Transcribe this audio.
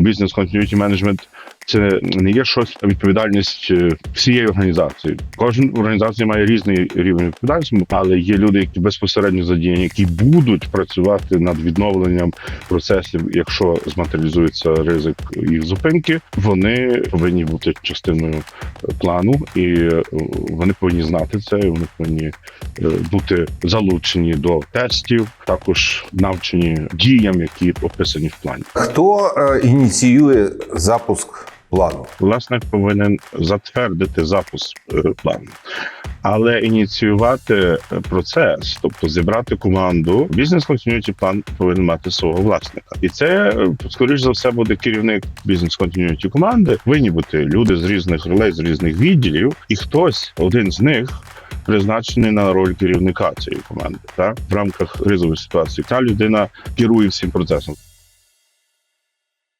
Business Continuity Management це не є щось відповідальність е, всієї організації. Кожна організація має різний рівень відповідальності, але є люди, які безпосередньо задіяні, які будуть працювати над відновленням процесів, якщо зматеріалізується ризик їх зупинки. Вони повинні бути частиною плану, і е, вони повинні знати це. і Вони повинні е, бути залучені до тестів, також навчені діям, які описані в плані. Хто е, ініціює запуск плану? власник повинен затвердити запуск е, плану, але ініціювати е, процес, тобто зібрати команду, бізнес continuity план повинен мати свого власника, і це е, скоріш за все буде керівник бізнес continuity команди. Повинні бути люди з різних ролей, з різних відділів, і хтось один з них. Призначений на роль керівника цієї команди, так в рамках кризової ситуації. Та людина керує всім процесом.